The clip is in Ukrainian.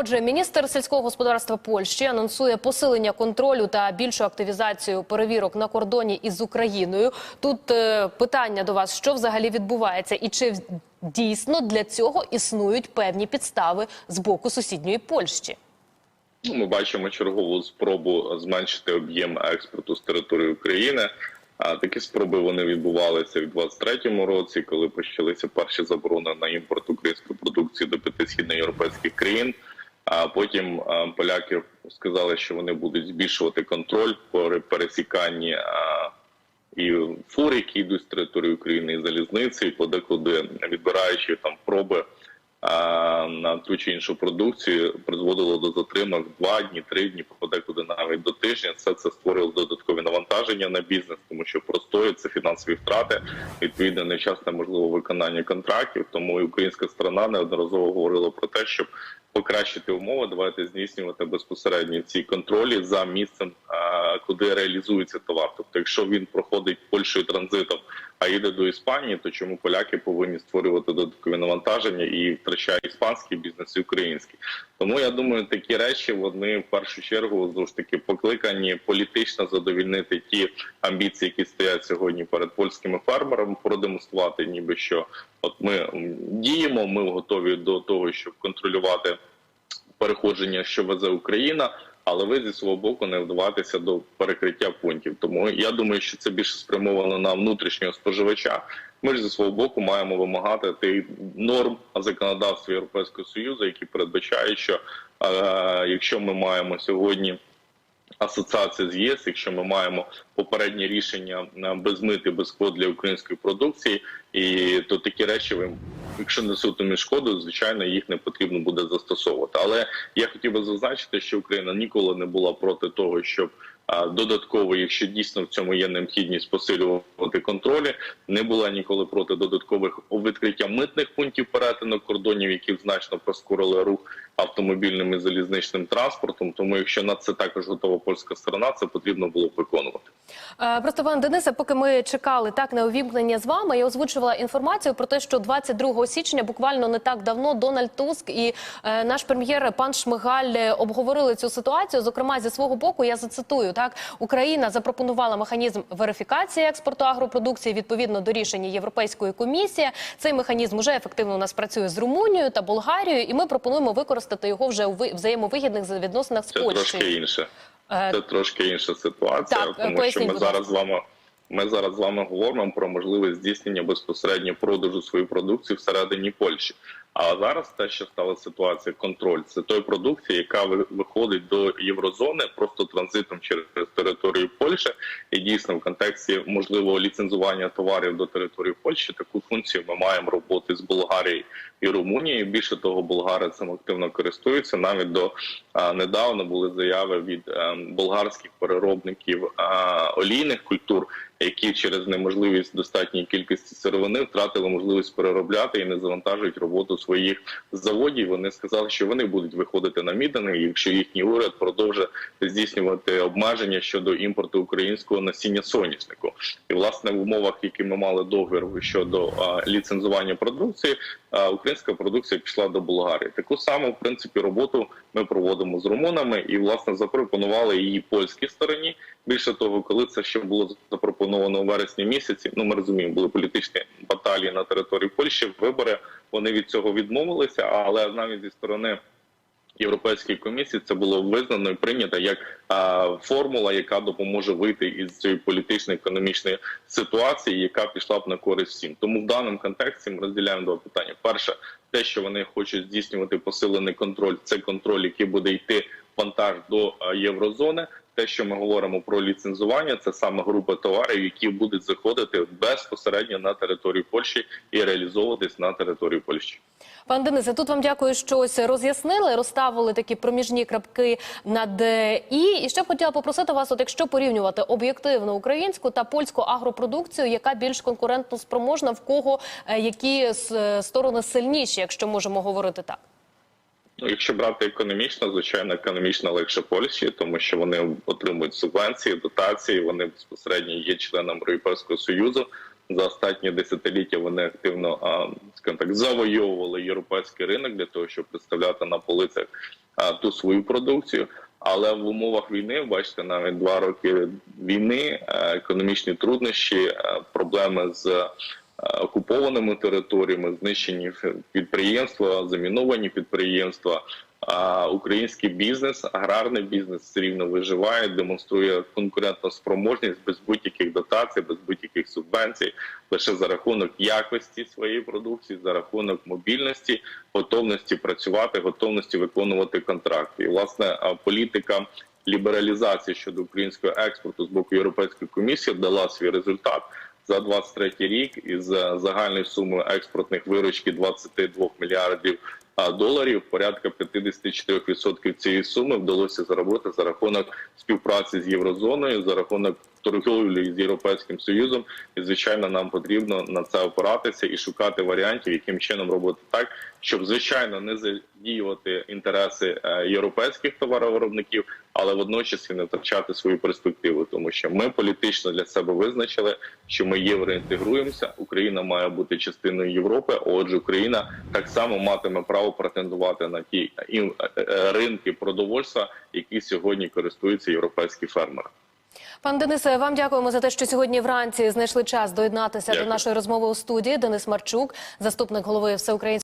Отже, міністр сільського господарства Польщі анонсує посилення контролю та більшу активізацію перевірок на кордоні із Україною. Тут е, питання до вас: що взагалі відбувається, і чи дійсно для цього існують певні підстави з боку сусідньої Польщі? Ну, ми бачимо чергову спробу зменшити об'єм експорту з території України. А такі спроби вони відбувалися в 23-му році, коли почалися перші заборони на імпорт української продукції до п'яти східноєвропейських країн. А потім поляки сказали, що вони будуть збільшувати контроль по пересіканні і фур, які йдуть з території України, і залізниці, і подекуди відбираючи там проби на ту чи іншу продукцію, призводило до затримок два дні, три дні, подекуди навіть до тижня. Все це створило додаткові навантаження на бізнес, тому що простої це фінансові втрати, відповідно невчасне можливо виконання контрактів. Тому і українська сторона неодноразово говорила про те, щоб покращити умови, давайте здійснювати безпосередньо ці контролі за місцем, куди реалізується товар. Тобто, якщо він проходить Польщею транзитом, а йде до Іспанії, то чому поляки повинні створювати додаткові навантаження і втрачає іспанський бізнес і український? Тому я думаю, такі речі вони в першу чергу знову ж таки покликані політично задовільнити ті амбіції, які стоять сьогодні перед польськими фермерами, продемонструвати, ніби що от ми діємо, ми готові до того, щоб контролювати переходження, що везе Україна. Але ви зі свого боку не вдаватися до перекриття пунктів. Тому я думаю, що це більше спрямовано на внутрішнього споживача. Ми ж зі свого боку маємо вимагати тих норм законодавства Європейського союзу, які передбачають, що е, якщо ми маємо сьогодні асоціація з ЄС, якщо ми маємо попереднє рішення без мити, без квот для української продукції, і то такі речі ви. Якщо несуть шкоду, звичайно, їх не потрібно буде застосовувати. Але я хотів би зазначити, що Україна ніколи не була проти того, щоб додатково, якщо дійсно в цьому є необхідність посилювати контролі, не була ніколи проти додаткових відкриття митних пунктів перетину кордонів, які значно прискорили рух автомобільним і залізничним транспортом. Тому, якщо на це також готова польська сторона, це потрібно було б виконувати. Е, Просто пан Денисе, поки ми чекали так на увімкнення з вами, я озвучувала інформацію про те, що 22 січня, буквально не так давно, Дональд Туск і е, наш прем'єр пан Шмигаль обговорили цю ситуацію. Зокрема, зі свого боку, я зацитую так: Україна запропонувала механізм верифікації експорту агропродукції відповідно до рішення Європейської комісії. Цей механізм уже ефективно у нас працює з Румунією та Болгарією, і ми пропонуємо використати його вже у ви- взаємовигідних відносинах з Це трошки інше. Це трошки інша ситуація, Так, тому що ми зараз з вами. Ми зараз з вами говоримо про можливість здійснення безпосередньо продажу своєї продукції всередині Польщі. А зараз те, що стала ситуація, контроль це той продукції, яка ви- виходить до єврозони просто транзитом через територію Польщі. І дійсно в контексті можливого ліцензування товарів до території Польщі таку функцію ми маємо роботи з Болгарією і Румунією. Більше того, болгари цим активно користуються. Навіть до а, недавно були заяви від е, болгарських переробників а, олійних культур, які через неможливість достатньої кількості сировини втратили можливість переробляти і не завантажують роботу своїх заводів. Вони сказали, що вони будуть виходити на мітинги, якщо їхній уряд продовжить здійснювати обмеження щодо імпорту українського насіння соняшнику. І власне в умовах, які ми мали договір щодо а, ліцензування продукції, а, українська продукція пішла до Болгарії. Таку саму в принципі роботу ми проводимо з румунами, і власне запропонували її польській стороні. Більше того, коли це ще було запропоновано у вересні місяці, ну ми розуміємо, були політичні баталії на території Польщі. Вибори вони від цього відмовилися, але навіть зі сторони. Європейської комісії це було визнано і прийнято як а, формула, яка допоможе вийти із цієї політичної економічної ситуації, яка пішла б на користь всім. Тому в даному контексті ми розділяємо два питання: перше, те, що вони хочуть здійснювати посилений контроль, це контроль, який буде йти вантаж до єврозони. Те, що ми говоримо про ліцензування, це саме група товарів, які будуть заходити безпосередньо на територію Польщі і реалізовуватись на території Польщі. Пан Денисе, тут вам дякую, що ось роз'яснили, розставили такі проміжні крапки над «і». І ще б хотіла попросити вас, от якщо порівнювати об'єктивно українську та польську агропродукцію, яка більш конкурентно спроможна, в кого е, які сторони сильніші, якщо можемо говорити так. Ну, якщо брати економічно, звичайно, економічно легше Польщі, тому що вони отримують субвенції, дотації. Вони безпосередньо є членом Європейського союзу. за останні десятиліття вони активно скажімо так завойовували європейський ринок для того, щоб представляти на полицях ту свою продукцію. Але в умовах війни, бачите, навіть два роки війни, е, економічні труднощі, е, проблеми з окупованими територіями, знищені підприємства, заміновані підприємства. А український бізнес, аграрний бізнес все рівно виживає, демонструє конкурентну спроможність без будь-яких дотацій, без будь-яких субвенцій, лише за рахунок якості своєї продукції, за рахунок мобільності, готовності працювати, готовності виконувати контракти. І власне політика лібералізації щодо українського експорту з боку Європейської комісії дала свій результат. За 23 рік із е, загальною сумою експортних виручки 22 мільярдів доларів порядка 54% цієї суми вдалося заробити за рахунок співпраці з єврозоною, за рахунок торгівлі з європейським союзом. І звичайно, нам потрібно на це опиратися і шукати варіантів, яким чином робити так, щоб звичайно не задіювати інтереси е, європейських товаровиробників, але водночас і не втрачати свою перспективу, тому що ми політично для себе визначили, що ми євроінтегруємося. Україна має бути частиною Європи. Отже, Україна так само матиме право претендувати на ті е, е, ринки продовольства, які сьогодні користуються європейські фермери. Пан Денисе, вам дякуємо за те, що сьогодні вранці знайшли час доєднатися Дякую. до нашої розмови у студії. Денис Марчук, заступник голови Всеукраїнського